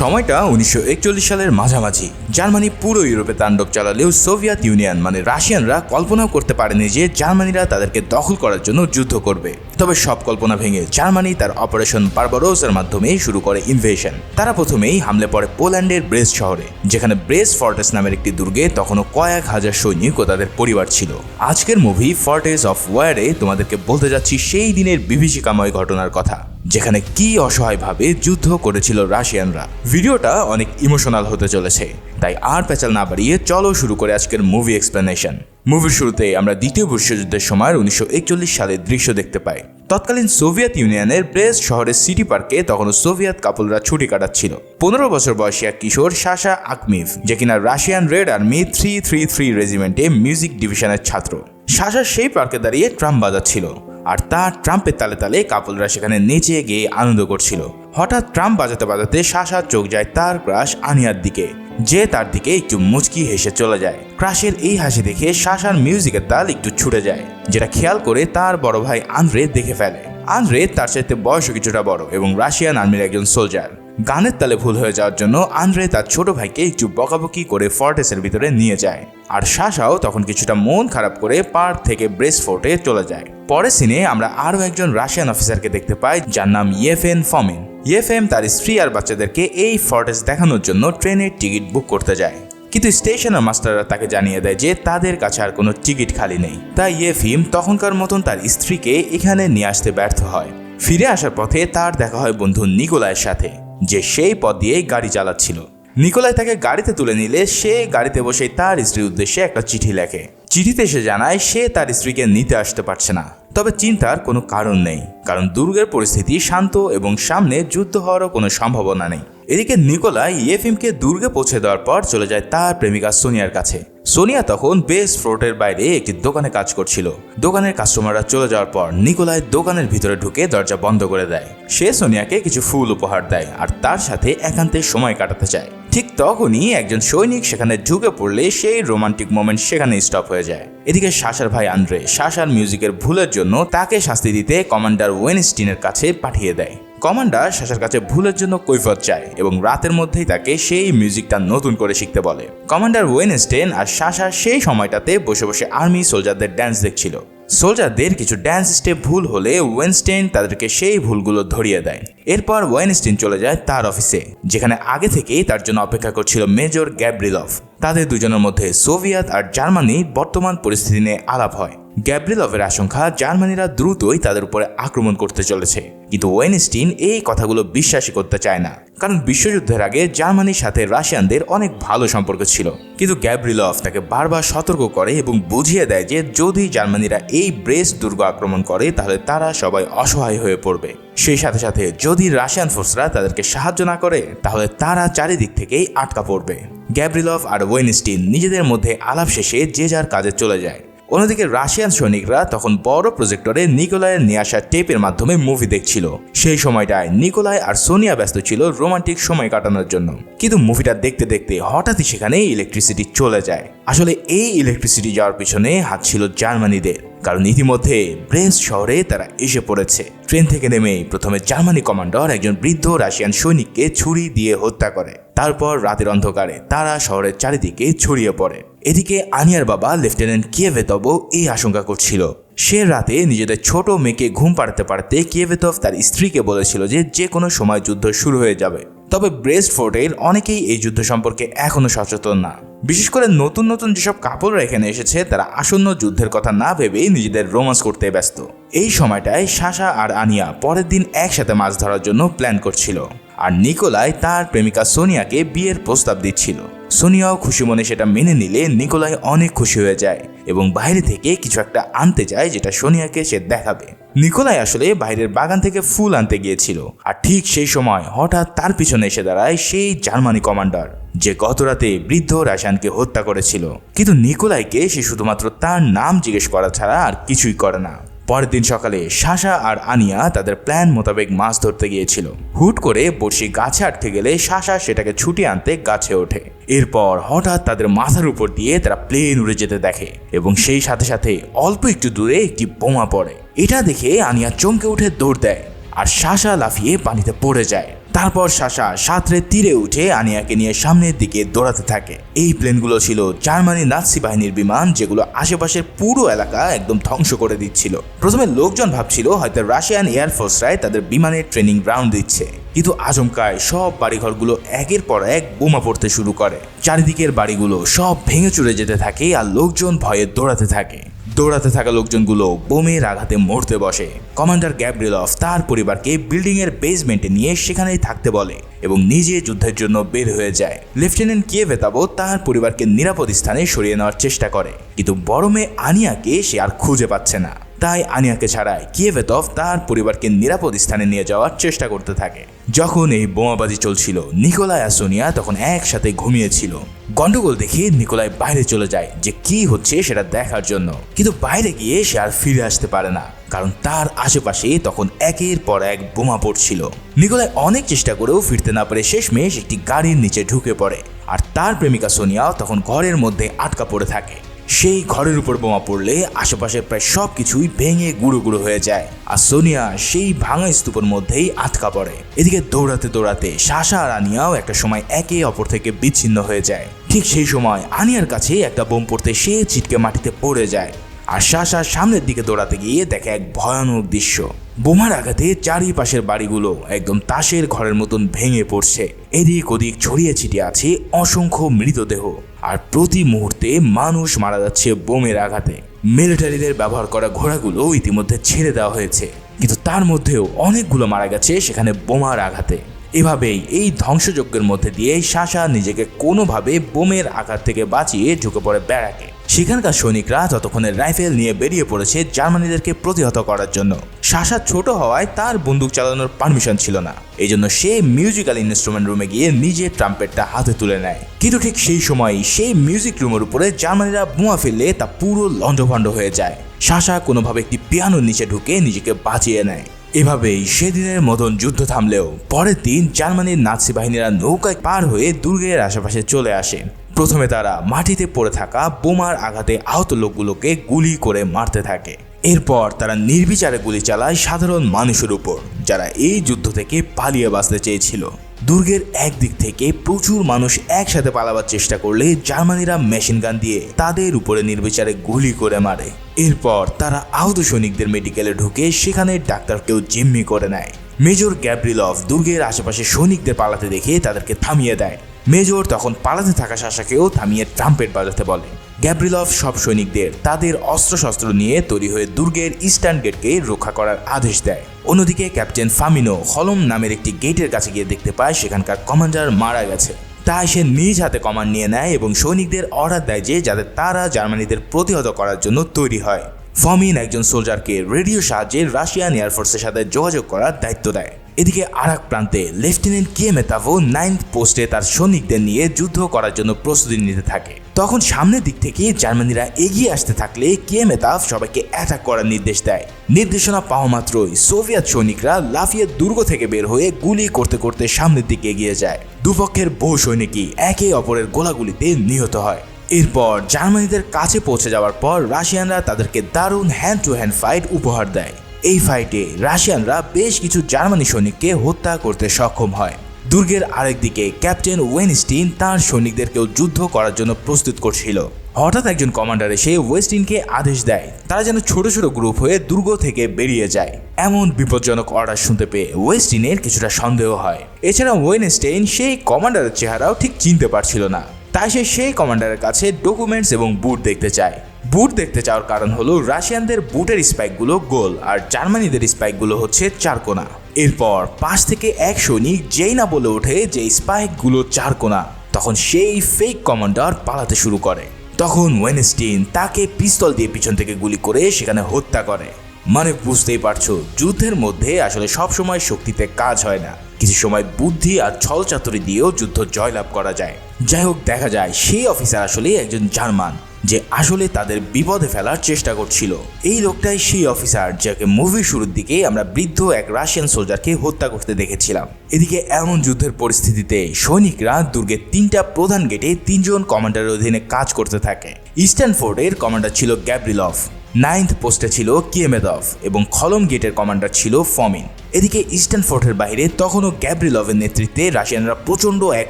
সময়টা উনিশশো একচল্লিশ সালের মাঝামাঝি। জার্মানি পুরো ইউরোপে তাণ্ডব চালালেও সোভিয়েত ইউনিয়ন মানে রাশিয়ানরা কল্পনাও করতে পারেনি যে জার্মানিরা তাদেরকে দখল করার জন্য যুদ্ধ করবে। তবে সব কল্পনা ভেঙে জার্মানি তার অপারেশন বারবারোসের মাধ্যমে শুরু করে ইনভেশন তারা প্রথমেই হামলে পড়ে পোল্যান্ডের ব্রেস শহরে, যেখানে ব্রেস ফর্টেস নামের একটি দুর্গে তখনও কয়েক হাজার সৈনিক ও তাদের পরিবার ছিল। আজকের মুভি ফর্টেস অফ ওয়ারে তোমাদেরকে বলতে যাচ্ছি সেই দিনের বিভীষিকাময় ঘটনার কথা, যেখানে কি অসহায়ভাবে যুদ্ধ করেছিল রাশিয়ানরা। ভিডিওটা অনেক ইমোশনাল হতে চলেছে। তাই আর পেঁচাল না বাড়িয়ে চলো শুরু করে আজকের মুভি এক্সপ্লেনেশন মুভির শুরুতে আমরা দ্বিতীয় বিশ্বযুদ্ধের সময় উনিশশো একচল্লিশ সালের দৃশ্য দেখতে পাই। তৎকালীন সোভিয়েত ইউনিয়নের ব্রেস্ট শহরের সিটি পার্কে তখন সোভিয়েত কাপলরা ছুটি কাটাচ্ছিল। পনেরো বছর বয়সী এক কিশোর শাসা আকমিভ, যে কিনা Russian red army three three three রেজিমেন্টে music ডিভিশনের ছাত্র। শাসা সেই পার্কে দাঁড়িয়ে ট্রাম বাজাচ্ছিল, আর তার ট্রাম্পের তালে তালে কাপলরা সেখানে নেচে গিয়ে আনন্দ করছিল। হঠাৎ ট্রাম্প বাজাতে বাজাতে শাসার চোখ যায় তার ক্রাশ আনিয়ার দিকে। যে তার দিকে একটু মুচকি হেসে চলে যায়। ক্রাশের এই হাসি দেখে শাসার মিউজিকের তাল একটু ছুটে যায়, যেটা খেয়াল করে তার বড় ভাই আন্দ্রে দেখে ফেলে। আন্দ্রে তার চাইতে বয়সও কিছুটা বড় এবং রাশিয়ান আর্মির একজন সোলজার। গানের তালে ভুল হয়ে যাওয়ার জন্য আন্দ্রে তার ছোট ভাইকে একটু বকাবকি করে ফর্টেসের ভিতরে নিয়ে যায়। আর শাসাও তখন কিছুটা মন খারাপ করে পার্ক থেকে ব্রেস ফোর্টে চলে যায়। পরের সিনে আমরা আরও একজন রাশিয়ান অফিসারকে দেখতে পাই, যার নাম ইয়েফেন ফমেন। ইয়েফেম তার স্ত্রী আর বাচ্চাদেরকে এই ফর্টেস দেখানোর জন্য ট্রেনের টিকিট বুক করতে যায়। কিন্তু স্টেশনের মাস্টাররা তাকে জানিয়ে দেয় যে তাদের কাছে আর কোনো টিকিট খালি নেই। তাই ইয়েফিম তখনকার মতন তার স্ত্রীকে এখানে নিয়ে আসতে ব্যর্থ হয়। ফিরে আসার পথে তার দেখা হয় বন্ধু নিকোলাইয়ের সাথে, যে সেই পথ দিয়েই গাড়ি চালাচ্ছিল। নিকোলাই তাকে গাড়িতে তুলে নিলে সে গাড়িতে বসে তার স্ত্রীর উদ্দেশ্যে একটা চিঠি লেখে। চিঠিতে সে জানায় সে তার স্ত্রীকে নিতে আসতে পারছে না। তবে চিন্তার কোনো কারণ নেই, কারণ দুর্গের পরিস্থিতি শান্ত এবং সামনে যুদ্ধ হওয়ারও কোনো সম্ভাবনা নেই। এদিকে নিকোলাই ইয়েফিমকে দুর্গে পৌঁছে দেওয়ার পর চলে যায় তার প্রেমিকা সোনিয়ার কাছে। সোনিয়া তখন বেস ফ্লোটের বাইরে একটি দোকানে কাজ করছিল। দোকানের কাস্টমাররা চলে যাওয়ার পর নিকোলাই দোকানের ভিতরে ঢুকে দরজা বন্ধ করে দেয়। সে সোনিয়াকে কিছু ফুল উপহার দেয় আর তার সাথে একান্তে সময় কাটাতে চায়। ঠিক তখনই একজন সৈনিক সেখানে ঢুকে পড়লে সেই রোমান্টিক মোমেন্ট সেখানে স্টপ হয়ে যায়। এদিকে শাসার ভাই আন্দ্রে শাসার মিউজিকের ভুলের জন্য তাকে শাস্তি দিতে কমান্ডার ওয়েনস্টিনের কাছে পাঠিয়ে দেয়। কমান্ডার শাসার কাছে ভুলের জন্য কৈফত চায় এবং রাতের মধ্যেই তাকে সেই মিউজিকটা নতুন করে শিখতে বলে। কমান্ডার ওয়েনস্টেন আর শাসা সেই সময়টাতে বসে বসে আর্মি সোলজারদের ড্যান্স দেখছিল। সোলজারদের কিছু ড্যান্স স্টেপ ভুল হলে ওয়েনস্টেন তাদেরকে সেই ভুলগুলো ধরিয়ে দেয়। এরপর ওয়েনস্টেন চলে যায় তার অফিসে যেখানে আগে থেকেই তার জন্য অপেক্ষা করছিল মেজর গ্যাব্রিলভ তাদের দুজনের মধ্যে সোভিয়েত আর জার্মানি বর্তমান পরিস্থিতি নিয়ে আলাপ হয়। গ্যাব্রিলভের আশঙ্কা, জার্মানিরা দ্রুতই তাদের উপরে আক্রমণ করতে চলেছে। কিন্তু ওয়েনস্টিন এই কথাগুলো বিশ্বাসই করতে চায় না। কারণ বিশ্বযুদ্ধের আগে জার্মানির সাথে রাশিয়ানদের অনেক ভালো সম্পর্ক ছিল। কিন্তু গ্যাব্রিলভ তাকে বারবার সতর্ক করে এবং বুঝিয়ে দেয় যে, যদি জার্মানিরা এই ব্রেস দুর্গ আক্রমণ করে, তাহলে তারা সবাই অসহায় হয়ে পড়বে। সেই সাথে সাথে যদি রাশিয়ান ফোর্সরা তাদেরকে সাহায্য না করে, তাহলে তারা চারিদিক থেকেই আটকা পড়বে। গ্যাব্রিলভ আর ওয়েনস্টিন নিজেদের মধ্যে আলাপ শেষে যে যার কাজে চলে যায়। অন্যদিকে রাশিয়ান সৈনিকরা তখন বড় প্রজেক্টরে নিকোলাইয়ের নিয়ে আসা টেপের মাধ্যমে মুভি দেখছিল। সেই সময়টায় নিকোলাই আর সোনিয়া ব্যস্ত ছিল রোমান্টিক সময় কাটানোর জন্য। কিন্তু মুভিটা দেখতে দেখতে হঠাৎই সেখানে ইলেকট্রিসিটি চলে যায়। আসলে এই ইলেকট্রিসিটি যাওয়ার পিছনে হাত ছিল জার্মানিদের। কারণ ইতিমধ্যে ব্রেন্স শহরে তারা এসে পড়েছে। ট্রেন থেকে নেমে প্রথমে জার্মানি কমান্ডার একজন বৃদ্ধ রাশিয়ান সৈনিককে ছুরি দিয়ে হত্যা করে। তারপর রাতের অন্ধকারে তারা শহরের চারিদিকে ছড়িয়ে পড়ে। এদিকে আনিয়ার বাবা লেফটেন্যান্ট কিয়েভেতব এই আশঙ্কা করছিল। সে রাতে নিজেদের ছোট মেয়েকে ঘুম পাড়াতে পারতে কিয়েভেতভ তার স্ত্রীকে বলেছিল যে যে কোনো সময় যুদ্ধ শুরু হয়ে যাবে। তবে ব্রেস্ট ফোর্টের অনেকেই এই যুদ্ধ সম্পর্কে এখনও সচেতন না। বিশেষ করে নতুন নতুন যেসব কাপড়রা এখানে এসেছে, তারা আসন্ন যুদ্ধের কথা না ভেবেই নিজেদের রোমান্স করতে ব্যস্ত। এই সময়টায় শাসা আর আনিয়া পরের দিন একসাথে মাছ ধরার জন্য প্ল্যান করছিল। আর নিকোলাই তার প্রেমিকা সোনিয়াকে বিয়ের প্রস্তাব দিচ্ছিল। সোনিয়াও খুশি মনে সেটা মেনে নিলে নিকোলাই অনেক খুশি হয়ে যায় এবং বাইরে থেকে কিছু একটা আনতে যায় যেটা সোনিয়াকে সে দেখাবে। নিকোলাই আসলে বাইরের বাগান থেকে ফুল আনতে গিয়েছিল আর ঠিক সেই সময় হঠাৎ তার পিছনে এসে দাঁড়ায় সেই জার্মানি কমান্ডার, যে গত রাতে বৃদ্ধ রাশানকে হত্যা করেছিল। কিন্তু নিকোলাইকে সে শুধুমাত্র তার নাম জিজ্ঞেস করা ছাড়া আর কিছুই করে না। পরের দিন সকালে শাসা আর আনিয়া তাদের প্ল্যান মোতাবেক মাছ ধরতে গিয়েছিল। হুট করে বড়শি গাছে আটকে গেলে শাসা সেটাকে ছুটি আনতে গাছে ওঠে। এরপর হঠাৎ তাদের মাথার উপর দিয়ে তারা প্লেন উড়ে যেতে দেখে এবং সেই সাথে সাথে অল্প একটু দূরে একটি বোমা পড়ে। এটা দেখে আনিয়া চমকে উঠে দৌড় দেয় আর শাসা লাফিয়ে পানিতে পড়ে যায়। তারপর শাসা সাঁতরে তীরে উঠে আনিয়াকে নিয়ে সামনের দিকে দৌড়াতে থাকে। এই প্লেনগুলো ছিল জার্মানি নাৎসি বাহিনীর বিমান, যেগুলো আশেপাশের পুরো এলাকা একদম ধ্বংস করে দিচ্ছিল। প্রথমে লোকজন ভাবছিল হয়তো রাশিয়ান এয়ারফোর্সরাই তাদের বিমানের ট্রেনিং গ্রাউন্ড দিচ্ছে। কিন্তু আচমকায় সব বাড়িঘরগুলো একের পর এক বোমা পড়তে শুরু করে। চারিদিকের বাড়িগুলো সব ভেঙে চুরে যেতে থাকে আর লোকজন ভয়ে দৌড়াতে থাকে। দৌড়াতে থাকা লোকজনগুলো বোমের আঘাতে মরতে বসে। কমান্ডার গ্যাব্রিলফ তার পরিবারকে বিল্ডিংয়ের বেসমেন্টে নিয়ে সেখানেই থাকতে বলে এবং নিজে যুদ্ধের জন্য বের হয়ে যায়। লেফটেন্যান্ট কিয়েভেতাবো তার পরিবারকে নিরাপদ স্থানে সরিয়ে নেওয়ার চেষ্টা করে, কিন্তু বড় মেয়ে আনিয়াকে সে আর খুঁজে পাচ্ছে না। তাই আনিয়াকে ছাড়াই কিয়েভেতভ তার পরিবারকে নিরাপদ স্থানে নিয়ে যাওয়ার চেষ্টা করতে থাকে। যখন এই বোমাবাজি চলছিল, নিকোলাই আর সোনিয়া তখন একসাথে ঘুমিয়েছিল। গন্ডগোল দেখে নিকোলাই বাইরে চলে যায় যে কি হচ্ছে সেটা দেখার জন্য। কিন্তু বাইরে গিয়ে সে আর ফিরে আসতে পারে না, কারণ তার আশেপাশে তখন একের পর এক বোমা পড়ছিল। নিকোলাই অনেক চেষ্টা করেও ফিরতে না পেরে শেষমেশ একটি গাড়ির নিচে ঢুকে পড়ে, আর তার প্রেমিকা সোনিয়া তখন ঘরের মধ্যে আটকা পড়ে থাকে। সেই ঘরের উপর বোমা পড়লে আশেপাশে প্রায় সব কিছুই ভেঙে গুঁড়ো গুঁড়ো হয়ে যায়। আর সোনিয়া সেই ভাঙা স্তূপের মধ্যেই আটকা পড়ে। এদিকে দৌড়াতে দৌড়াতে শাসা আর আনিয়াও একটা সময় একে অপর থেকে বিচ্ছিন্ন হয়ে যায়। ঠিক সেই সময় আনিয়ার কাছে একটা বোম পড়তে সে ছিটকে মাটিতে পড়ে যায়। আর শাসা সামনের দিকে দৌড়াতে গিয়ে দেখে এক ভয়ানক দৃশ্য। বোমার আঘাতে চারিপাশের বাড়িগুলো একদম তাসের ঘরের মতন ভেঙে পড়ছে। এদিক ওদিক ছড়িয়ে ছিটিয়ে আছে অসংখ্য মৃতদেহ। আর প্রতি মুহূর্তে মানুষ মারা যাচ্ছে বোমের আঘাতে। মিলিটারিদের ব্যবহার করা ঘোড়াগুলো ইতিমধ্যে ছেড়ে দেওয়া হয়েছে। কিন্তু তার মধ্যেও অনেকগুলো মারা গেছে সেখানে বোমার আঘাতে। এভাবেই এই ধ্বংসযজ্ঞের মধ্যে দিয়ে শাসা নিজেকে কোনোভাবে বোমের আঘাত থেকে বাঁচিয়ে ঢুকে পড়ে ব্যারাকে সেখানকার সৈনিকরা ততক্ষণে রাইফেল নিয়ে বেরিয়ে পড়েছে জার্মানিদেরকে প্রতিহত করার জন্য। শাসা ছোট হওয়ায় তার বন্দুক চালানোর পারমিশন ছিল না। এই জন্য সে মিউজিক্যাল ইনস্ট্রুমেন্ট রুমে গিয়ে নিজে ট্রাম্পেটটা হাতে তুলে নেয়। কিন্তু ঠিক সেই সময় সেই মিউজিক রুমের উপরে জার্মানিরা বোমা ফেললে তা পুরো লণ্ডভণ্ড হয়ে যায়। শাসা কোনোভাবে একটি পিয়ানোর নিচে ঢুকে নিজেকে বাঁচিয়ে নেয়। এভাবেই সেদিনের মতন যুদ্ধ থামলেও পরের দিন জার্মানির নাৎসি বাহিনীরা নৌকায় পার হয়ে দুর্গের আশেপাশে চলে আসে। প্রথমে তারা মাটিতে পড়ে থাকা বোমার আঘাতে আহত লোকগুলোকে গুলি করে মারতে থাকে। এরপর তারা নির্বিচারে গুলি চালায় সাধারণ মানুষের উপর, যারা এই যুদ্ধ থেকে পালিয়ে বাঁচতে চেয়েছিল। দুর্গের একদিক থেকে প্রচুর মানুষ একসাথে পালাবার চেষ্টা করলে জার্মানিরা মেশিন গান দিয়ে তাদের উপরে নির্বিচারে গুলি করে মারে। এরপর তারা আহত সৈনিকদের মেডিকেলে ঢুকে সেখানে ডাক্তারকেও জিম্মি করে নেয়। মেজর গ্যাব্রিলভ দুর্গের আশেপাশে সৈনিকদের পালাতে দেখে তাদেরকে থামিয়ে দেয়। মেজর তখন পালাতে থাকা শাসাকেও থামিয়ে ট্রাম্পেট বাজাতে বলে। গ্যাব্রিলভ সব সৈনিকদের তাদের অস্ত্রশস্ত্র নিয়ে তৈরি হয়ে দুর্গের ইস্টার্ন গেটকে রক্ষা করার আদেশ দেয়। অন্যদিকে ক্যাপ্টেন ফামিনো হলম নামের একটি গেটের কাছে গিয়ে দেখতে পায় সেখানকার কমান্ডার মারা গেছে। তাই সে নিজ হাতে কমান্ড নিয়ে নেয় এবং সৈনিকদের অর্ডার দেয় যে যাতে তারা জার্মানিদের প্রতিহত করার জন্য তৈরি হয়। ফমিন একজন সোলজারকে রেডিও সাহায্যে রাশিয়ান এয়ারফোর্সের সাথে যোগাযোগ করার দায়িত্ব দেয়। এদিকে আর এক প্রান্তে লেফটেন্যান্ট কে মেতাভো নাইন্থ পোস্টে তার সৈনিকদের নিয়ে যুদ্ধ করার জন্য প্রস্তুতি নিতে থাকে। তখন সামনের দিক থেকে জার্মানিরা এগিয়ে আসতে থাকলে কে মেতাভ সবাইকে অ্যাটাক করার নির্দেশ দেয়। নির্দেশনা পাওয়া মাত্রই সোভিয়েত সৈনিকরা লাফিয়ে দুর্গ থেকে বের হয়ে গুলি করতে করতে সামনের দিকে এগিয়ে যায়। দুপক্ষের বহু সৈনিকই একে অপরের গোলাগুলিতে নিহত হয়। এরপর জার্মানিদের কাছে পৌঁছে যাওয়ার পর রাশিয়ানরা তাদেরকে দারুণ হ্যান্ড টু হ্যান্ড ফাইট উপহার দেয়। এই ফাইটে রাশিয়ানরা বেশ কিছু জার্মানি সৈনিককে হত্যা করতে সক্ষম হয়। দুর্গের আরেকদিকে ক্যাপ্টেন ওয়েনস্টিন তার সৈনিকদেরকেও যুদ্ধ করার জন্য প্রস্তুত করছিল। হঠাৎ একজন কমান্ডার এসে ওয়েস্টিনকে আদেশ দেয়, তারা যেন ছোট ছোট গ্রুপ হয়ে দুর্গ থেকে বেরিয়ে যায়। এমন বিপজ্জনক অর্ডার শুনতে পেয়ে ওয়েস্টিনের কিছুটা সন্দেহ হয়। এছাড়া ওয়েনস্টেইন সেই কমান্ডারের চেহারাও ঠিক চিনতে পারছিল না। তাই সে সেই কমান্ডারের কাছে ডকুমেন্টস এবং বুট দেখতে চায়। বুট দেখতে চাওয়ার কারণ হলো রাশিয়ানদের বুটের স্পাইকগুলো গোল আর জার্মানিদের স্পাইকগুলো হচ্ছে চারকোনা এরপর পাশ থেকে এক সৈনিক যেই না বলে ওঠে যে স্পাইকগুলো চারকোনা তখন সেই ফেক কমান্ডার পালাতে শুরু করে। তখন ওয়েনস্টিন তাকে পিস্তল দিয়ে পিছন থেকে গুলি করে সেখানে হত্যা করে। মানে বুঝতেই পারছ, যুদ্ধের মধ্যে আসলে সব সময় শক্তিতে কাজ হয় না। কিছু সময় বুদ্ধি আর ছলচাতুরি দিয়েও যুদ্ধ জয়লাভ করা যায়। যাই হোক, দেখা যায় সেই অফিসার আসলে একজন জার্মান। যে আসলে তাদের বিপদে ফেলার চেষ্টা করছিল। এই লোকটাই সেই অফিসার যাকে মুভি শুরুর দিকে আমরা বৃদ্ধ এক রাশিয়ান সোলজারকে হত্যা করতে দেখেছিলাম। এদিকে এমন যুদ্ধের পরিস্থিতিতে সৈনিকরা দুর্গের তিনটা প্রধান গেটে তিনজন কমান্ডারের অধীনে কাজ করতে থাকে। ইস্টার্ন ফোর্টের কমান্ডার ছিল গ্যাব্রিলভ নাইন্থ পোস্টে ছিল কিয়েমেদভ এবং খলম গেটের কমান্ডার ছিল ফমিন এদিকে ইস্টার্ন ফোর্টের বাইরে তখনও গ্যাব্রিলভের নেতৃত্বে রাশিয়ানরা প্রচণ্ড এক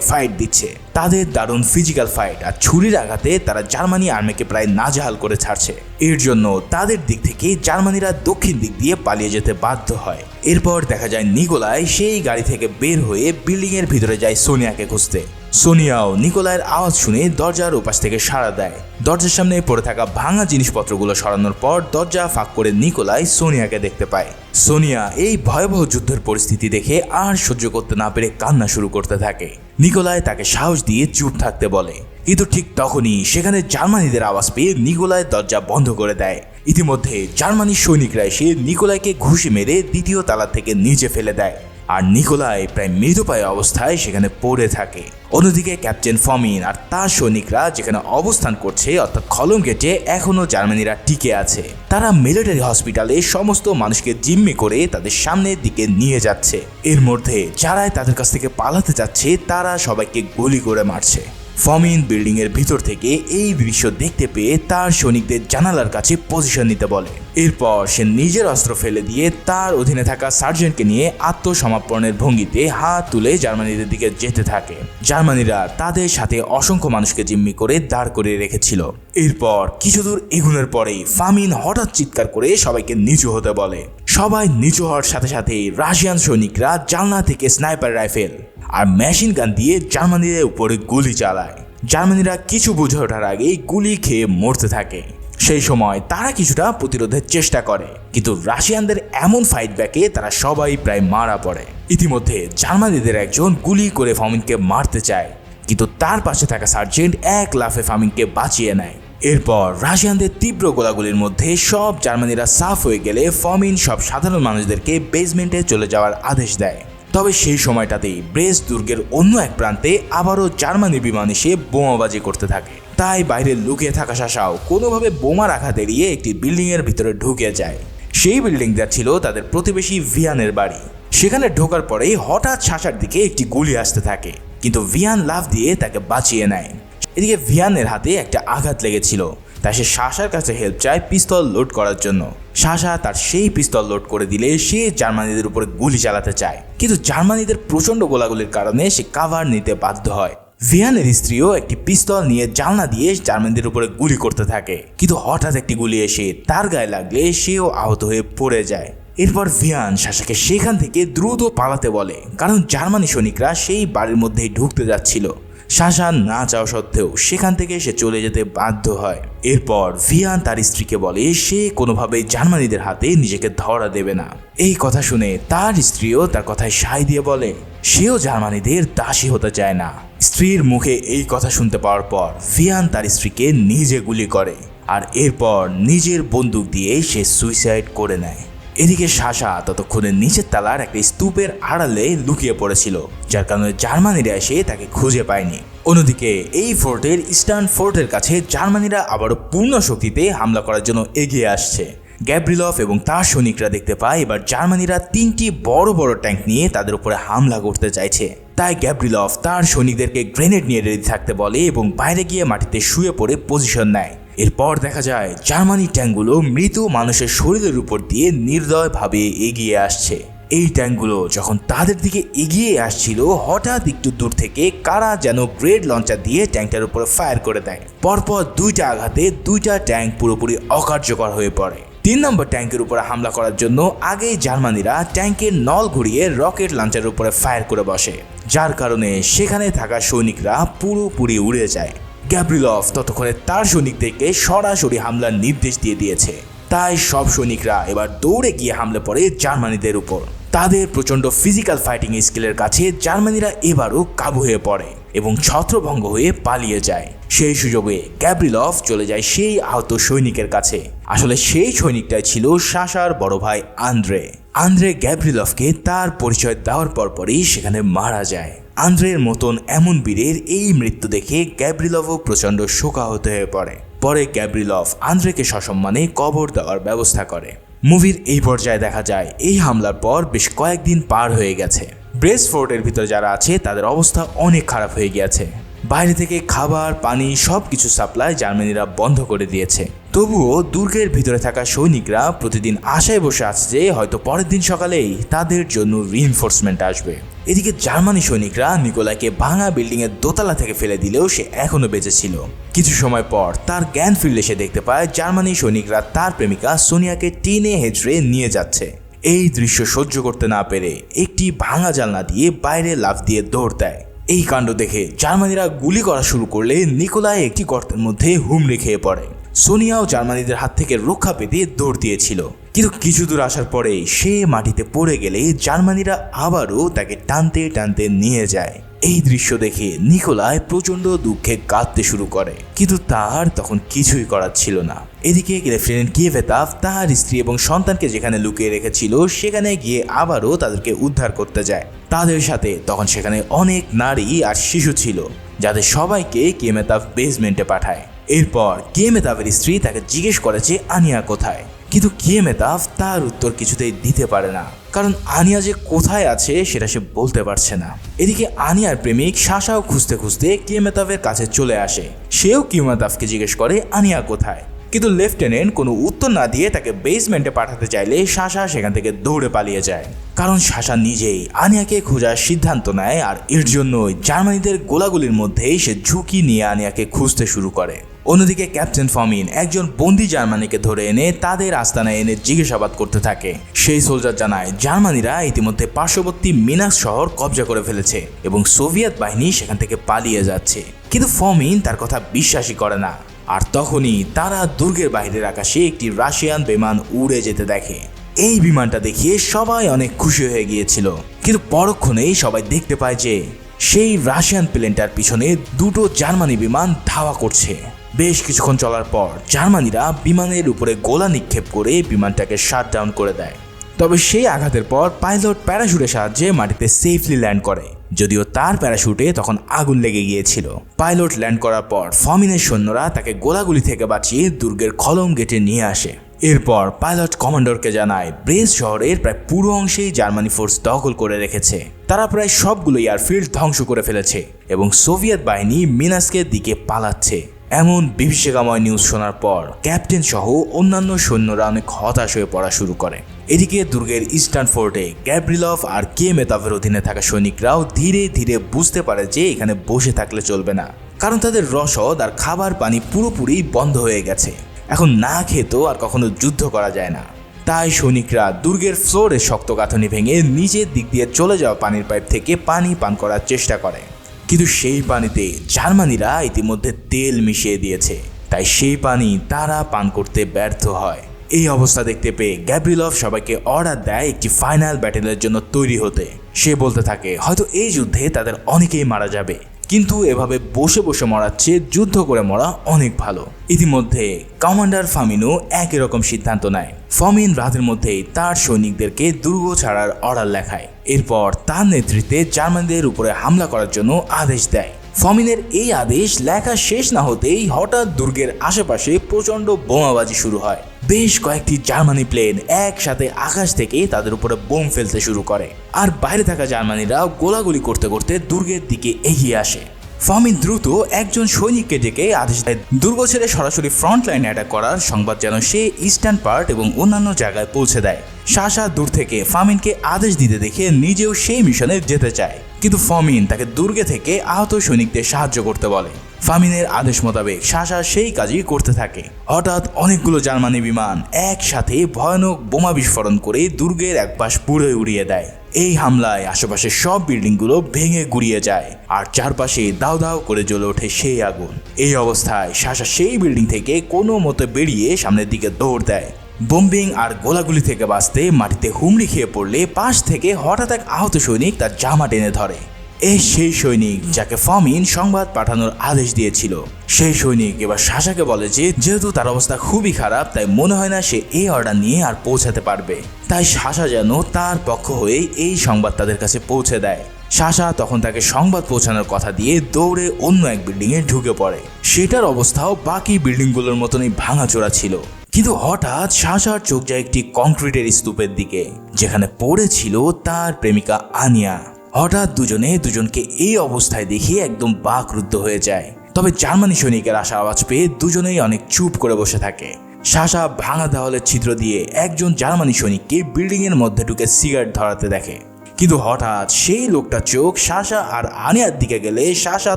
ফাইট দিচ্ছে। তাদের দারুণ ফিজিক্যাল ফাইট আর ছুরির আঘাতে তারা জার্মানি আর্মিকে প্রায় নাজেহাল করে ছাড়ছে। এর জন্য তাদের দিক থেকে জার্মানিরা দক্ষিণ দিক দিয়ে পালিয়ে যেতে বাধ্য হয়। এরপর দেখা যায় নিকোলাই সেই গাড়ি থেকে বের হয়ে বিল্ডিং এর ভিতরে যায় সোনিয়াকে খুঁজতে। সোনিয়াও নিকোলাইয়ের আওয়াজ শুনে দরজার উপাস থেকে সাড়া দেয়। দরজার সামনে পড়ে থাকা ভাঙা জিনিসপত্রগুলো সরানোর পর দরজা ফাঁক করে নিকোলাই সোনিয়াকে দেখতে পায়। সোনিয়া এই ভয়াবহ যুদ্ধের পরিস্থিতি দেখে আর সহ্য করতে না পেরে কান্না শুরু করতে থাকে। নিকোলাই তাকে সাহস দিয়ে চুপ থাকতে বলে। কিন্তু ঠিক তখনই সেখানে জার্মানিদের আওয়াজ পেয়ে নিকোলাই দরজা বন্ধ করে দেয়। ইতিমধ্যে জার্মানির সৈনিকরা এসে নিকোলাইকে ঘুষি মেরে দ্বিতীয় তালা থেকে নিচে ফেলে দেয়। আর নিকোলাই প্রায় মৃতপায় অবস্থায় সেখানে পড়ে থাকে। অন্যদিকে ক্যাপ্টেন ফমিন আর তার সৈনিকরা যেখানে অবস্থান করছে, অর্থাৎ খলম গেটে, এখনও জার্মানিরা টিকে আছে। তারা মিলিটারি হসপিটালে সমস্ত মানুষকে জিম্মি করে তাদের সামনের দিকে নিয়ে যাচ্ছে। এর মধ্যে যারাই তাদের কাছ থেকে পালাতে যাচ্ছে, তারা সবাইকে গুলি করে মারছে। ফমিন বিল্ডিং এর ভিতর থেকে এই দৃশ্য দেখতে পেয়ে তার সৈনিকদের জানালার কাছে পজিশন নিতে বলে। এরপর সে নিজের অস্ত্র ফেলে দিয়ে তার অধীনে থাকা সার্জেন্টকে নিয়ে আত্মসমর্পণের ভঙ্গিতে হাত তুলে জার্মানিদের দিকে যেতে থাকে। জার্মানিরা তাদের সাথে অসংখ্য মানুষকে জিম্মি করে দাঁড় করিয়ে রেখেছিল। এরপর কিছু দূর এগুনোর পরেই ফামিন হঠাৎ চিৎকার করে সবাইকে নিচু হতে বলে। সবাই নিচু হওয়ার সাথে সাথে রাশিয়ান সৈনিকরা জানলা থেকে স্নাইপার রাইফেল আর মেশিন গান দিয়ে জার্মানিদের উপরে গুলি চালায়। জার্মানিরা কিছু বুঝে ওঠার আগেই গুলি খেয়ে মরতে থাকে। সেই সময় তারা কিছুটা প্রতিরোধের চেষ্টা করে, কিন্তু রাশিয়ানদের এমন ফাইট ব্যাকে তারা সবাই প্রায় মারা পড়ে। ইতিমধ্যে জার্মানিদের একজন গুলি করে ফামিনকে মারতে চায়, কিন্তু তার পাশে থাকা সার্জেন্ট এক লাফে ফামিনকে বাঁচিয়ে নেয়। এরপর রাশিয়ানদের তীব্র গোলাগুলির মধ্যে সব জার্মানিরা সাফ হয়ে গেলে ফমিন সব সাধারণ মানুষদেরকে বেসমেন্টে চলে যাওয়ার আদেশ দেয়। তবে সেই সময়টাতেই ব্রেস দুর্গের অন্য এক প্রান্তে আবারও জার্মানি বিমান এসে বোমাবাজি করতে থাকে। তাই বাইরে লুকিয়ে থাকা শাসাও কোনোভাবে বোমার আঘাত এড়িয়ে একটি বিল্ডিংয়ের ভিতরে ঢুকে যায়। সেই বিল্ডিংটা ছিল তাদের প্রতিবেশী ভিয়ানের বাড়ি। সেখানে ঢোকার পরেই হঠাৎ শাসার দিকে একটি গুলি আসতে থাকে। কিন্তু ভিয়ান লাভ দিয়ে তাকে বাঁচিয়ে নেয়। এদিকে ভিয়ানের হাতে একটা আঘাত লেগেছিল। তাই সে শাসার কাছে হেল্প চায় পিস্তল লোড করার জন্য। শাসা তার সেই পিস্তল লোড করে দিলে সে জার্মানিদের উপরে গুলি চালাতে চায়। কিন্তু জার্মানিদের প্রচণ্ড গোলাগুলির কারণে সে কাভার নিতে বাধ্য হয়। ভিয়ানের স্ত্রীও একটি পিস্তল নিয়ে জানলা দিয়ে জার্মানিদের উপরে গুলি করতে থাকে। কিন্তু হঠাৎ একটি গুলি এসে তার গায়ে লাগলে সেও আহত হয়ে পড়ে যায়। এরপর ভিয়ান শাসাকে সেখান থেকে দ্রুত পালাতে বলে। কারণ জার্মানি সৈনিকরা সেই বাড়ির মধ্যেই ঢুকতে যাচ্ছিল। শাসা না চাওয়া সত্ত্বেও সেখান থেকে সে চলে যেতে বাধ্য হয়। এরপর ভিয়ান তার স্ত্রীকে বলে, সে কোনোভাবেই জার্মানিদের হাতে নিজেকে ধরা দেবে না। এই কথা শুনে তার স্ত্রীও তার কথায় সায় দিয়ে বলে, সেও জার্মানিদের দাসী হতে চায় না। স্ত্রীর মুখে এই কথা শুনতে পাওয়ার পর ভিয়ান তার স্ত্রীকে নিজে গুলি করে আর এরপর নিজের বন্দুক দিয়ে সে সুইসাইড করে নেয়। এদিকে শাসা ততক্ষণে নিচের তালার একটা স্তূপের আড়ালে লুকিয়ে পড়েছিল, যার কারণে জার্মানিরা এসে তাকে খুঁজে পায়নি। অন্যদিকে এই ফোর্টের ইস্টার্ন ফোর্টের কাছে জার্মানিরা আবারও পূর্ণ শক্তিতে হামলা করার জন্য এগিয়ে আসছে। গ্যাব্রিলফ এবং তার সৈনিকরা দেখতে পায় এবার জার্মানিরা তিনটি বড় বড় ট্যাঙ্ক নিয়ে তাদের উপরে হামলা করতে চাইছে। তাই গ্যাব্রিলফ তার সৈনিকদেরকে গ্রেনেড নিয়ে রেডি থাকতে বলে এবং বাইরে গিয়ে মাটিতে শুয়ে পড়ে পজিশন নেয়। এরপর দেখা যায়, জার্মানি ট্যাঙ্কগুলো মৃত মানুষের শরীরের উপর দিয়ে নির্দয়ভাবে এগিয়ে আসছে। এই ট্যাঙ্কগুলো যখন তাদের দিকে এগিয়ে আসছিল, হঠাৎ একটু দূর থেকে কারা যেন গ্রেড লঞ্চার দিয়ে ট্যাঙ্কটার উপরে ফায়ার করে দেয়। পরপর দুইটা আঘাতে দুইটা ট্যাঙ্ক পুরোপুরি অকার্যকর হয়ে পড়ে। তিন নম্বর ট্যাঙ্কের উপরে হামলা করার জন্য আগেই জার্মানিরা ট্যাঙ্কের নল ঘুরিয়ে রকেট লঞ্চারের উপরে ফায়ার করে বসে। যার কারণে সেখানে থাকা সৈনিকরা পুরোপুরি উড়ে যায়। গ্যাব্রিলফ ততক্ষণে তার সৈনিকদেরকে সরাসরি হামলার নির্দেশ দিয়ে দিয়েছে। তাই সব সৈনিকরা এবার দৌড়ে গিয়ে হামলে পড়ে জার্মানিদের উপর। তাদের প্রচণ্ড ফিজিক্যাল ফাইটিং স্কিলের কাছে জার্মানিরা এবারও কাবু হয়ে পড়ে এবং ছত্রভঙ্গ হয়ে পালিয়ে যায়। সেই সুযোগে গ্যাব্রিলফ চলে যায় সেই আহত সৈনিকের কাছে। আসলে সেই সৈনিকটাই ছিল শাসার বড় ভাই আন্দ্রে। আন্দ্রে গ্যাব্রিলফকে তার পরিচয় দেওয়ার পরপরই সেখানে মারা যায়। আন্দ্রের মতন এমন বীরের এই মৃত্যু দেখে গ্যাব্রিলভও প্রচণ্ড শোকাহত হয়ে পড়ে। পরে গ্যাব্রিলভ আন্দ্রেকে সসম্মানে কবর দেওয়ার ব্যবস্থা করে। মুভির এই পর্যায়ে দেখা যায়, এই হামলার পর বেশ কয়েকদিন পার হয়ে গেছে। ব্রেস ফোর্টের ভিতরে যারা আছে, তাদের অবস্থা অনেক খারাপ হয়ে গিয়েছে। বাইরে থেকে খাবার, পানি সব কিছু সাপ্লাই জার্মানিরা বন্ধ করে দিয়েছে। তবুও দুর্গের ভিতরে থাকা সৈনিকরা প্রতিদিন আশায় বসে আছে যে হয়তো পরের দিন সকালেই তাদের জন্য রিইনফোর্সমেন্ট আসবে। এদিকে জার্মানি সৈনিকরা নিকোলাকে ভাঙা বিল্ডিং এর দোতলা থেকে ফেলে দিলেও সে এখনও বেঁচে ছিল। কিছু সময় পর তার জ্ঞান ফিরলে সে দেখতে পায় জার্মানি সৈনিকরা তার প্রেমিকা সোনিয়াকে টিনে হেঁচড়ে নিয়ে যাচ্ছে। এই দৃশ্য সহ্য করতে না পেরে একটি ভাঙা জানলা দিয়ে বাইরে লাফ দিয়ে দৌড় দেয়। এই কাণ্ড দেখে জার্মানিরা গুলি করা শুরু করলে নিকোলাই একটি গর্তের মধ্যে হুমড়ে খেয়ে পড়ে। সোনিয়াও জার্মানিদের হাত থেকে রক্ষা পেতে দৌড় দিয়েছিল। কিন্তু কিছু দূর আসার পরে সে মাটিতে পড়ে গেলে জার্মানিরা আবারও তাকে টানতে টানতে নিয়ে যায়। এই দৃশ্য দেখে নিকোলায় প্রচণ্ড দুঃখে কাঁদতে শুরু করে। কিন্তু তার তখন কিছুই করার ছিল না। এদিকে লেফটেন্যান্ট কিয়েভেতাভ তার স্ত্রী এবং সন্তানকে যেখানে লুকিয়ে রেখেছিল, সেখানে গিয়ে আবারও তাদেরকে উদ্ধার করতে যায়। তাদের সাথে তখন সেখানে অনেক নারী আর শিশু ছিল, যাদের সবাইকে কিয়েমেতাভ বেসমেন্টে পাঠায়। এরপর কিয়েমেতাভের স্ত্রী তাকে জিজ্ঞেস করে যে, আনিয়া কোথায়? কিন্তু কিয়েমেতাভ তার উত্তর কিছুতেই দিতে পারে না। কারণ আনিয়া যে কোথায় আছে সেটা সে বলতে পারছে না। এদিকে আনিয়ার প্রেমিক শাসাও খুঁজতে খুঁজতে কিয়েমেতাভের কাছে চলে আসে। সেও কিয়েমেতাভকে জিজ্ঞেস করে, আনিয়া কোথায়? কিন্তু লেফটেন্যান্ট কোনো উত্তর না দিয়ে তাকে বেসমেন্টে পাঠাতে চাইলে শাসা সেখান থেকে দৌড়ে পালিয়ে যায়। কারণ শাসা নিজেই আনিয়াকে খোঁজার সিদ্ধান্ত নেয় আর এর জন্যই জার্মানিদের গোলাগুলির মধ্যেই সে ঝুঁকি নিয়ে আনিয়াকে খুঁজতে শুরু করে। অন্যদিকে ক্যাপ্টেন ফমিন একজন বন্দি জার্মানিকে ধরে এনে তাদের আস্তানায় এনে জিজ্ঞাসাবাদ করতে থাকে। সেই সোলজার জানায়, জার্মানিরা ইতিমধ্যে পার্শ্ববর্তী মিনাস শহর কবজা করে ফেলেছে এবং সোভিয়েত বাহিনী সেখান থেকে পালিয়ে যাচ্ছে। কিন্তু ফমিন তার কথা বিশ্বাসই করে না। আর তখনই তারা দুর্গের বাইরের আকাশে একটি রাশিয়ান বিমান উড়ে যেতে দেখে। এই বিমানটা দেখিয়ে সবাই অনেক খুশি হয়ে গিয়েছিল। কিন্তু পরক্ষণেই সবাই দেখতে পায় যে, সেই রাশিয়ান প্লেনটার পিছনে দুটো জার্মানি বিমান ধাওয়া করছে। বেশ কিছুক্ষণ চলার পর জার্মানিরা বিমানের উপরে গোলা নিক্ষেপ করে বিমানটাকে শাট ডাউন করে দেয়। তবে সেই আঘাতের পর পাইলট প্যারাশুটের সাহায্যে মাটিতে সেফলি ল্যান্ড করে, যদিও তার প্যারাশুটে তখন আগুন লেগে গিয়েছিল। পাইলট ল্যান্ড করার পর ফমিনের সৈন্যরা তাকে গোলাগুলি থেকে বাঁচিয়ে দুর্গের খলম গেটে নিয়ে আসে। এরপর পাইলট কমান্ডারকে জানায় ব্রেস শহরের প্রায় পুরো অংশেই জার্মানি ফোর্স দখল করে রেখেছে। তারা প্রায় সবগুলো এয়ারফিল্ড ধ্বংস করে ফেলেছে এবং সোভিয়েত বাহিনী মিনাসকে দিকে পালাচ্ছে। এমন বিভীষিকাময় নিউজ শোনার পর ক্যাপ্টেন সহ অন্যান্য সৈন্যরা অনেক হতাশ হয়ে পড়া শুরু করে। এদিকে দুর্গের ইস্টার্ন ফোর্টে গ্যাব্রিলভ আর কে মেতাভের অধীনে থাকা সৈনিকরাও ধীরে ধীরে বুঝতে পারে যে এখানে বসে থাকলে চলবে না। কারণ তাদের রসদ আর খাবার পানি পুরোপুরি বন্ধ হয়ে গেছে। এখন না খেতেও আর কখনো যুদ্ধ করা যায় না। তাই সৈনিকরা দুর্গের ফ্লোরে শক্ত গাঁথনি ভেঙে নিজের দিক দিয়ে চলে যাওয়া পানির পাইপ থেকে পানি পান করার চেষ্টা করে। কিন্তু সেই পানিতে জার্মানিরা ইতিমধ্যে তেল মিশিয়ে দিয়েছে। তাই সেই পানি তারা পান করতে ব্যর্থ হয়। এই অবস্থা দেখতে পেয়ে গ্যাব্রিলভ সবাইকে অর্ডার দেয় একটি ফাইনাল ব্যাটেলের জন্য তৈরি হতে। সে বলতে থাকে, হয়তো এই যুদ্ধে তাদের অনেকেই মারা যাবে। কিন্তু এভাবে বসে বসে মরার চেয়ে যুদ্ধ করে মরা অনেক ভালো। ইতিমধ্যে কমান্ডার ফামিনো একই রকম সিদ্ধান্ত নেয়। ফমিন রাতের মধ্যেই তার সৈনিকদেরকে দুর্গ ছাড়ার অর্ডার লেখায়। এরপর তার নেতৃত্বে জার্মানদের উপরে হামলা করার জন্য আদেশ দেয়। ফমিনের এই আদেশ লেখা শেষ না হতেই হঠাৎ দুর্গের আশেপাশে প্রচণ্ড বোমাবাজি শুরু হয়। বেশ কয়েকটি জার্মানি প্লেন একসাথে আকাশ থেকে তাদের উপরে বোম ফেলতে শুরু করে। আর বাইরে থাকা জার্মানিরা গোলাগুলি করতে করতে দুর্গের দিকে এগিয়ে আসে। ফামিন দ্রুত একজন সৈনিককে ডেকে আদেশ দেয়। দুর্গ ছেড়ে সরাসরি ফ্রন্ট লাইনে অ্যাটাক করার সংবাদ যেন সে ইস্টার্ন পার্ট এবং অন্যান্য জায়গায় পৌঁছে দেয়। শাসা দূর থেকে ফামিনকে আদেশ দিতে দেখে নিজেও সেই মিশনে যেতে চায়। কিন্তু ফমিন তাকে দুর্গে থেকে আহত সৈনিকদের সাহায্য করতে বলে। ফামিনের আদেশ মোতাবেক শাসা সেই কাজই করতে থাকে। হঠাৎ অনেকগুলো জার্মানি বিমান একসাথে ভয়ানক বোমা বিস্ফোরণ করে দুর্গের এক পাশ পুড়ে উড়িয়ে দেয়। এই হামলায় আশেপাশের সব বিল্ডিংগুলো ভেঙে গুড়িয়ে যায়, আর চারপাশে দাও দাও করে জ্বলে ওঠে সেই আগুন। এই অবস্থায় শাসা সেই বিল্ডিং থেকে কোনো মতো বেরিয়ে সামনের দিকে দৌড় দেয়। বোম্বিং আর গোলাগুলি থেকে বাঁচতে মাটিতে হুমড়ি খেয়ে পড়লে পাশ থেকে হঠাৎ এক আহত সৈনিক তার জামা টেনে ধরে। এই সেই সৈনিক যাকে ফমিন সংবাদ পাঠানোর আদেশ দিয়েছিল। সেই সৈনিক এবার শাসাকে বলে যে, যেহেতু তার অবস্থা খুবই খারাপ, তাই মনে হয় না সে এই অর্ডার নিয়ে আর পৌঁছাতে পারবে। তাই শাসা যেন তার পক্ষ হয়ে এই সংবাদ তাদের কাছে পৌঁছে দেয়। শাসা তখন তাকে সংবাদ পৌঁছানোর কথা দিয়ে দৌড়ে অন্য এক বিল্ডিংয়ে ঢুকে পড়ে। সেটার অবস্থাও বাকি বিল্ডিংগুলোর মতনই ভাঙাচোরা ছিল। কিন্তু হঠাৎ শাসার চোখ যায় একটি কংক্রিটের স্তূপের দিকে, যেখানে পড়েছিল তার প্রেমিকা আনিয়া। হঠাৎ দুজনে দুজনকে এই অবস্থায় দেখে একদম বাকরুদ্ধ হয়ে যায়। তবে জার্মানি সৈনিকের আশা আওয়াজ পেয়ে দুজনেই অনেক চুপ করে বসে থাকে। শাসা ভাঙা দেওয়ালের ছিদ্র দিয়ে একজন জার্মানি সৈনিককে বিল্ডিংয়ের মধ্যে ঢুকে সিগারেট ধরাতে দেখে। কিন্তু হঠাৎ সেই লোকটা চোখ শাসা আর আনিয়ার দিকে গেলে শাসা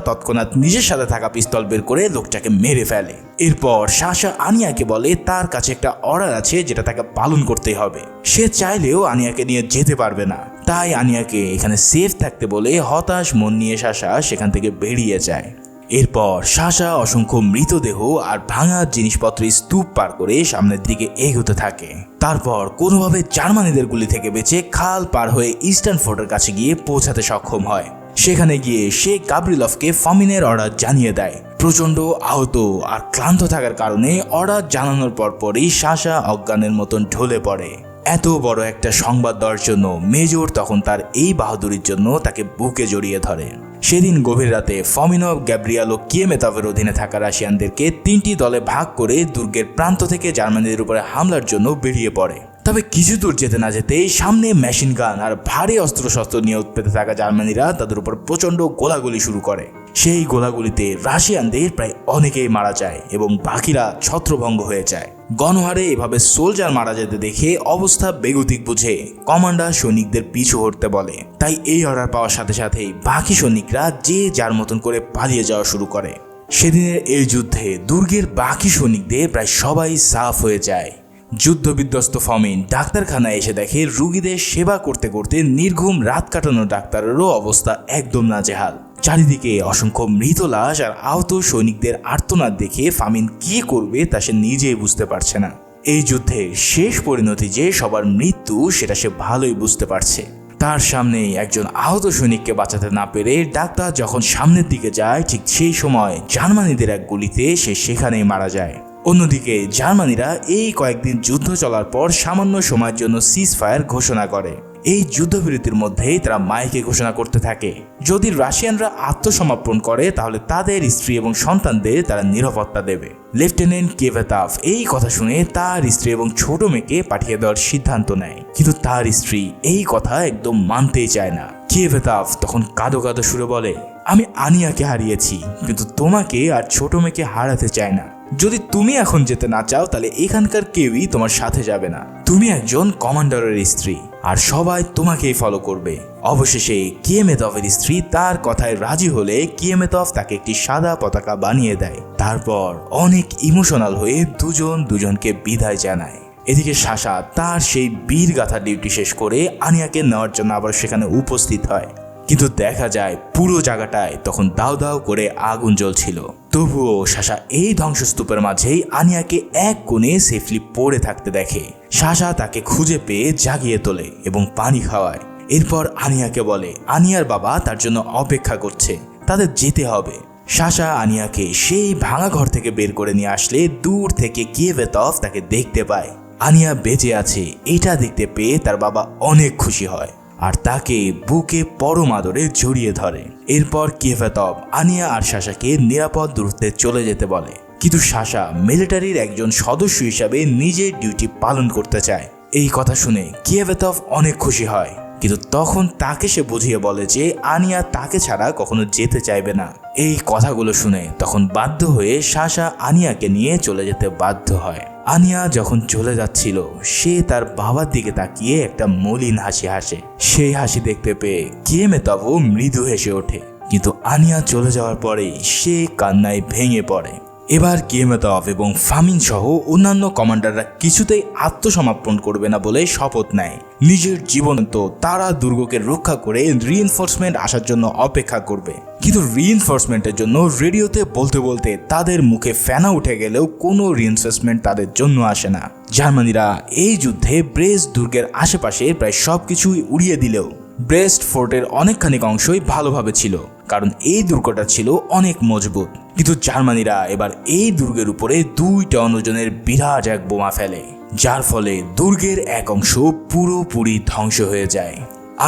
তৎক্ষণাৎ নিজের সাথে থাকা পিস্তল বের করে লোকটাকে মেরে ফেলে। এরপর শাসা আনিয়াকে বলে, তার কাছে একটা অর্ডার আছে যেটা তাকে পালন করতেই হবে। সে চাইলেও আনিয়াকে নিয়ে যেতে পারবে না। তাই আনিয়াকে এখানে সেফ থাকতে বলে হতাশ মন নিয়ে শাসা সেখান থেকে বেরিয়ে যায়। এরপর শাসা অসংখ্য মৃতদেহ আর ভাঙা জিনিসপত্রের স্তূপ পার করে সামনের দিকে এগোতে থাকে। তারপর কোনোভাবে জার্মানিদের গুলি থেকে বেঁচে খাল পার হয়ে ইস্টার্ন ফোর্টের কাছে গিয়ে পৌঁছাতে সক্ষম হয়। সেখানে গিয়ে সে গাবরিলফকে ফামিনের অর্ডার জানিয়ে দেয়। প্রচণ্ড আহত আর ক্লান্ত থাকার কারণে অর্ডার জানানোর পরপরই শাসা অজ্ঞানের মতন ঢলে পড়ে। এত বড় একটা সংবাদ দেওয়ার জন্য মেজর তখন তার এই বাহাদুরির জন্য তাকে বুকে জড়িয়ে ধরে। সেদিন গভীর রাতে ফমিনভ গ্যাব্রিয়ালো কিয়েমেতাভের অধীনে থাকা রাশিয়ানদেরকে তিনটি দলে ভাগ করে দুর্গের প্রান্ত থেকে জার্মানিদের উপরে হামলার জন্য বেরিয়ে পড়ে। তবে কিছু দূর যেতে না যেতেই সামনে মেশিন গান আর ভারী অস্ত্রশস্ত্র নিয়ে উৎপেতে থাকা জার্মানিরা তাদের উপর প্রচণ্ড গোলাগুলি শুরু করে। সেই গোলাগুলিতে রাশিয়ানদের প্রায় অনেকেই মারা যায় এবং বাকিরা ছত্রভঙ্গ হয়ে যায়। গণহারে এভাবে সোলজার মারা যেতে দেখে অবস্থা বেগতিক বুঝে কমান্ডার সৈনিকদের পিছু হটতে বলে। তাই এই অর্ডার পাওয়ার সাথে সাথেই বাকি সৈনিকরা যে যার মতন করে পালিয়ে যাওয়া শুরু করে। সেদিনের এই যুদ্ধে দুর্গের বাকি সৈনিকদের প্রায় সবাই সাফ হয়ে যায়। যুদ্ধবিধ্বস্ত ফমিন ডাক্তারখানায় এসে দেখে রুগীদের সেবা করতে করতে নির্ঘুম রাত কাটানো ডাক্তারেরও অবস্থা একদম নাজেহাল। চারিদিকে অসংখ্য মৃত লাশ আর আহত সৈনিকদের আর্তনাদ দেখে ফামিন কি করবে তা সে নিজেই বুঝতে পারছে না। এই যুদ্ধের শেষ পরিণতি যে সবার মৃত্যু, সেটা সে ভালোই বুঝতে পারছে। তার সামনেই একজন আহত সৈনিককে বাঁচাতে না পেরে ডাক্তার যখন সামনের দিকে যায়, ঠিক সেই সময় জার্মানিদের এক গুলিতে সে সেখানেই মারা যায়। অন্যদিকে জার্মানিরা এই কয়েকদিন যুদ্ধ চলার পর সামান্য সময়ের জন্য সিজ ফায়ার ঘোষণা করে। এই যুদ্ধবিরতির মধ্যেই তারা মাইকে ঘোষণা করতে থাকে। যদি রাশিয়ানরা আত্মসমর্পণ করে, তাহলে তাদের স্ত্রী এবং সন্তানদের তারা নিরাপত্তা দেবে। লেফটেন্যান্ট কেভেতাফ এই কথা শুনে তার স্ত্রী এবং ছোট মেয়েকে পাঠিয়ে দেওয়ার সিদ্ধান্ত নেয়। কিন্তু তার স্ত্রী এই কথা একদম মানতেই চায় না। কেভেতাফ তখন কাঁদো কাঁদো সুরে বলে, আমি আনিয়াকে হারিয়েছি, কিন্তু তোমাকে আর ছোট মেয়েকে হারাতে চায় না। যদি তুমি এখন যেতে না চাও, তাহলে এখানকার কেউই তোমার সাথে যাবে না। তুমি একজন কমান্ডারের স্ত্রী, আর সবাই তোমাকেই ফলো করবে। অবশেষে কিয়েমেতফের স্ত্রী তার কথায় রাজি হলে কিয়েমেতফ তাকে একটি সাদা পতাকা বানিয়ে দেয়। তারপর অনেক ইমোশনাল হয়ে দুজন দুজনকে বিদায় জানায়। এদিকে শাসা তার সেই বীর গাথা ডিউটি শেষ করে আনিয়াকে নেওয়ার জন্য আবার সেখানে উপস্থিত হয়। কিন্তু দেখা যায় পুরো জায়গাটায় তখন দাও দাও করে আগুন জ্বলছিল। তবুও শাসা এই ধ্বংসস্তূপের মাঝেই আনিয়াকে এক কোণে সেফলি পড়ে থাকতে দেখে। শাসা তাকে খুঁজে পেয়ে জাগিয়ে তোলে এবং পানি খাওয়ায়। এরপর আনিয়াকে বলে, আনিয়ার বাবা তার জন্য অপেক্ষা করছে, তাদের যেতে হবে। শাসা আনিয়াকে সেই ভাঙা ঘর থেকে বের করে নিয়ে আসলে দূর থেকে কিয়েভেতফ তাকে দেখতে পায়। আনিয়া বেঁচে আছে, এটা দেখতে পেয়ে তার বাবা অনেক খুশি হয়। আর তাকে বুকে পরম আদরে জড়িয়ে ধরে। এরপর কেফেতব আনিয়া আর শাসাকে নিরাপদ দূরত্বে চলে যেতে বলে। কিন্তু শাসা মিলিটারির একজন সদস্য হিসাবে নিজের ডিউটি পালন করতে চায়। এই কথা শুনে কিয়েভেতভ অনেক খুশি হয়। কিন্তু তখন তাকে সে বুঝিয়ে বলে যে আনিয়া তাকে ছাড়া কখনো যেতে চাইবে না। এই কথাগুলো শুনে তখন বাধ্য হয়ে শাসা আনিয়াকে নিয়ে চলে যেতে বাধ্য হয়। আনিয়া যখন চলে যাচ্ছিল, সে তার বাবার দিকে তাকিয়ে একটা মলিন হাসি হাসে। সেই হাসি দেখতে পেয়ে কিয়েমে তবু মৃদু হেসে ওঠে। কিন্তু আনিয়া চলে যাওয়ার পরেই সে কান্নায় ভেঙে পড়ে। এবার কিয়েমেতভ এবং ফামিন সহ অন্যান্য কমান্ডাররা কিছুতেই আত্মসমর্পণ করবে না বলে শপথ নেয়। নিজের জীবন তো তারা দুর্গকে রক্ষা করে রিএনফোর্সমেন্ট আসার জন্য অপেক্ষা করবে। কিন্তু রিএনফোর্সমেন্টের জন্য রেডিওতে বলতে বলতে তাদের মুখে ফেনা উঠে গেলেও কোনো রিএনফোর্সমেন্ট তাদের জন্য আসে না। জার্মানিরা এই যুদ্ধে ব্রেস্ট দুর্গের আশেপাশে প্রায় সব কিছুই উড়িয়ে দিলেও ব্রেস্ট ফোর্টের অনেকখানি অংশই ভালোভাবে ছিল। কারণ এই দুর্গটা ছিল অনেক মজবুত। কিন্তু জার্মানিরা এবার এই দুর্গের উপরে দুই টন ওজনের বিরাট এক বোমা ফেলে, যার ফলে দুর্গের এক অংশ পুরোপুরি ধ্বংস হয়ে যায়।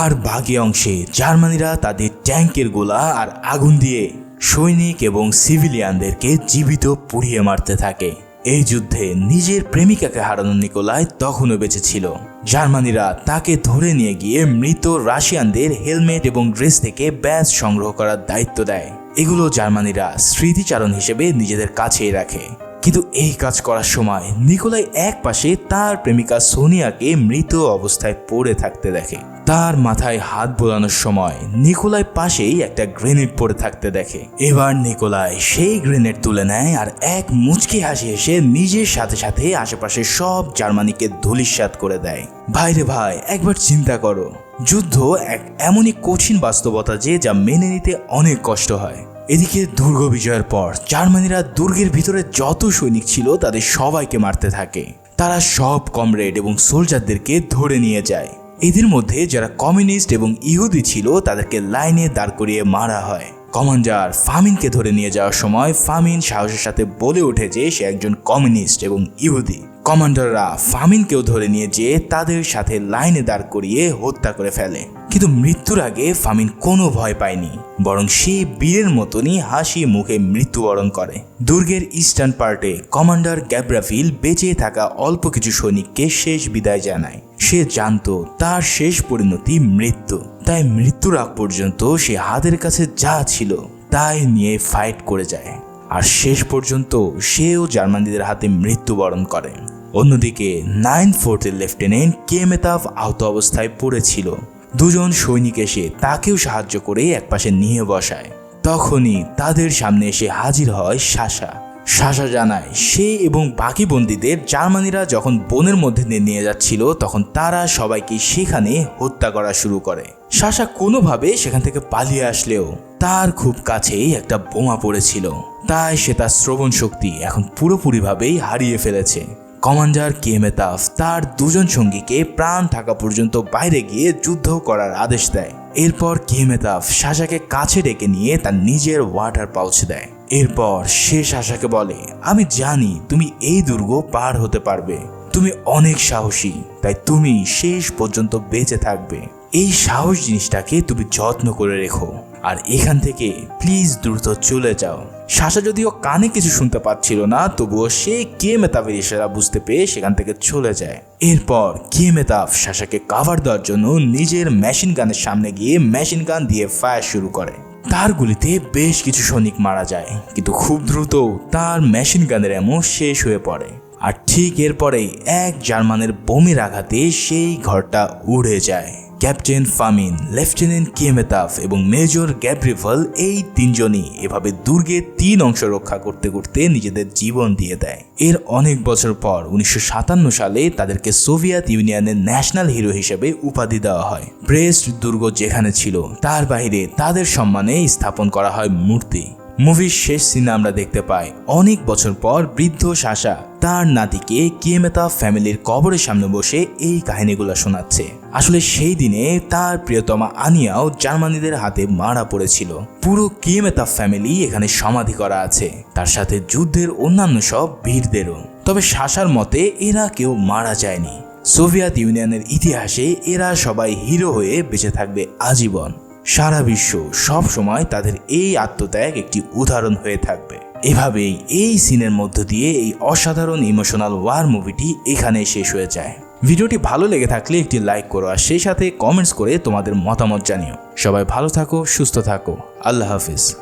আর বাকি অংশে জার্মানিরা তাদের ট্যাঙ্কের গোলা আর আগুন দিয়ে সৈনিক এবং সিভিলিয়ানদেরকে জীবিত পুড়িয়ে মারতে থাকে। এই যুদ্ধে নিজের প্রেমিকাকে হারানো নিকোলাই তখনও বেঁচে ছিল। জার্মানিরা তাকে ধরে নিয়ে গিয়ে মৃত রাশিয়ানদের হেলমেট এবং ড্রেস থেকে ব্যাস সংগ্রহ করার দায়িত্ব দেয়। এগুলো জার্মানিরা স্মৃতিচারণ হিসেবে নিজেদের কাছেই রাখে। কিন্তু এই কাজ করার সময় নিকোলাই এক পাশে তার প্রেমিকা সোনিয়াকে মৃত অবস্থায় পড়ে থাকতে দেখে। তার মাথায় হাত বোলানোর সময় নিকোলাই পাশেই একটা গ্রেনেড পড়ে থাকতে দেখে। এবার নিকোলাই সেই গ্রেনেড তুলে নেয় আর এক মুচকি হাসি এসে নিজের সাথে সাথে আশেপাশে সব জার্মানিকে ধুলিস্বাত করে দেয়। ভাইরে ভাই, একবার চিন্তা করো। যুদ্ধ এক এমনই কঠিন বাস্তবতা যে যা মেনে নিতে অনেক কষ্ট হয়। এদিকে দুর্গ বিজয়ের পর জার্মানিরা দুর্গের ভিতরে যত সৈনিক ছিল তাদের সবাইকে মারতে থাকে। তারা সব কমরেড এবং সোলজারদেরকে ধরে নিয়ে যায়। এদের মধ্যে যারা কমিউনিস্ট এবং ইহুদি ছিল, তাদেরকে লাইনে দাঁড় করিয়ে মারা হয়। কমান্ডার ফামিনকে ধরে নিয়ে যাওয়ার সময় ফামিন সাহসের সাথে বলে ওঠে যে সে একজন কমিউনিস্ট এবং ইহুদি। কমান্ডাররা ফামিনকেও ধরে নিয়ে যেয়ে তাদের সাথে লাইনে দাঁড় করিয়ে হত্যা করে ফেলে। কিন্তু মৃত্যুর আগে ফামিন কোনো ভয় পায়নি, বরং সে বীরের মতনই হাসি মুখে মৃত্যুবরণ করে। দুর্গের ইস্টার্ন পার্টে কমান্ডার গ্যাব্রাফিল বেঁচে থাকা অল্প কিছু সৈনিককে শেষ বিদায় জানায়। সে জানতো তার শেষ পরিণতি মৃত্যু। তাই মৃত্যুর আগ পর্যন্ত সে হাতের কাছে যা ছিল তাই নিয়ে ফাইট করে যায়। আর শেষ পর্যন্ত সেও জার্মানিদের হাতে মৃত্যুবরণ করে। অন্যদিকে নাইন ফোর্থের লেফটেন্যান্ট কে মেতাফ আহত অবস্থায় পড়েছিল। দুজন সৈনিক এসে তাকেও সাহায্য করে একপাশে নিয়ে বসায়। তখনই তাদের সামনে এসে হাজির হয় শাসা। শাসা জানায়, সে এবং বাকি বন্দীদের জার্মানিরা যখন বনের মধ্যে নিয়ে যাচ্ছিল, তখন তারা সবাইকে সেখানে হত্যা করা শুরু করে। শাসা কোনোভাবে সেখান থেকে পালিয়ে আসলেও তার খুব কাছেই একটা বোমা পড়েছিল। তাই সে তার শ্রবণ শক্তি এখন পুরোপুরিভাবেই হারিয়ে ফেলেছে। কমান্ডার কেমেতাফ তার দুজন সঙ্গীকে প্রাণ থাকা পর্যন্ত বাইরে গিয়ে যুদ্ধ করার আদেশ দেয়। এরপর কেমেতাফ শাসাকে কাছে ডেকে নিয়ে তার নিজের ওয়াটার পাউচ দেয়। এরপর সে শাসাকে বলে, আমি জানি তুমি এই দুর্গ পার হতে পারবে। তুমি অনেক সাহসী, তাই তুমি শেষ পর্যন্ত বেঁচে থাকবে। এই সাহস জিনিসটাকে তুমি যত্ন করে রেখো। আর এখান থেকে প্লিজ দ্রুত চলে যাও। শাসা যদিও কানে কিছু শুনতে পাচ্ছিল না, তবুও সে কে মেতাফের ইশারা বুঝতে পেরে সেখান থেকে চলে যায়। এরপর কে মেতাফ শাসাকে কাভার দেওয়ার জন্য নিজের মেশিন গানের সামনে গিয়ে মেশিন গান দিয়ে ফায়ার শুরু করে। তার গুলিতে বেশ কিছু সৈনিক মারা যায়, কিন্তু খুব দ্রুত তার মেশিন গানের এমন শেষ হয়ে পড়ে। আর ঠিক এরপরেই এক জার্মানের বমির আঘাতে সেই ঘরটা উড়ে যায়। ক্যাপ্টেন ফামিন, লেফটেন্যান্ট কিমেতাফ এবং মেজর গ্যাব্রিভল এই তিনজনই এভাবে দুর্গে তিন অংশ রক্ষা করতে করতে নিজেদের জীবন দিয়ে দেয়। এর অনেক বছর পর উনিশশো সাতান্ন সালে তাদেরকে সোভিয়েত ইউনিয়নের ন্যাশনাল হিরো হিসেবে উপাধি দেওয়া হয়। ব্রেস্ট দুর্গ যেখানে ছিল, তার বাইরে তাদের সম্মানে স্থাপন করা হয় মূর্তি। মুভির শেষ সিনে আমরা দেখতে পাই। অনেক বছর পর বৃদ্ধ শাসা তার নাতিকে কিয়েমেতা ফ্যামিলির কবরের সামনে বসে এই কাহিনীগুলো শোনাচ্ছে। আসলে সেই দিনে তার প্রিয়তমা আনিয়াও জার্মানিদের হাতে মারা পড়েছিল। পুরো কিয়েমেতা ফ্যামিলি এখানে সমাধি করা আছে। তার সাথে যুদ্ধের অন্যান্য সব বীরদেরও। তবে শাসার মতে এরা কেউ মারা যায়নি। সোভিয়েত ইউনিয়নের ইতিহাসে এরা সবাই হিরো হয়ে বেঁচে থাকবে আজীবন। সারা বিশ্ব সব সময় তাদের এই আত্মত্যাগ একটি উদাহরণ হয়ে থাকবে। এভাবেই এই সিনের মধ্য দিয়ে এই অসাধারণ ইমোশনাল ওয়ার মুভিটি এখানে শেষ হয়ে যায়। ভিডিওটি ভালো লেগে থাকলে একটি লাইক করো আর সেই সাথে কমেন্টস করে তোমাদের মতামত জানিও। সবাই ভালো থাকো, সুস্থ থাকো। আল্লাহ হাফিজ।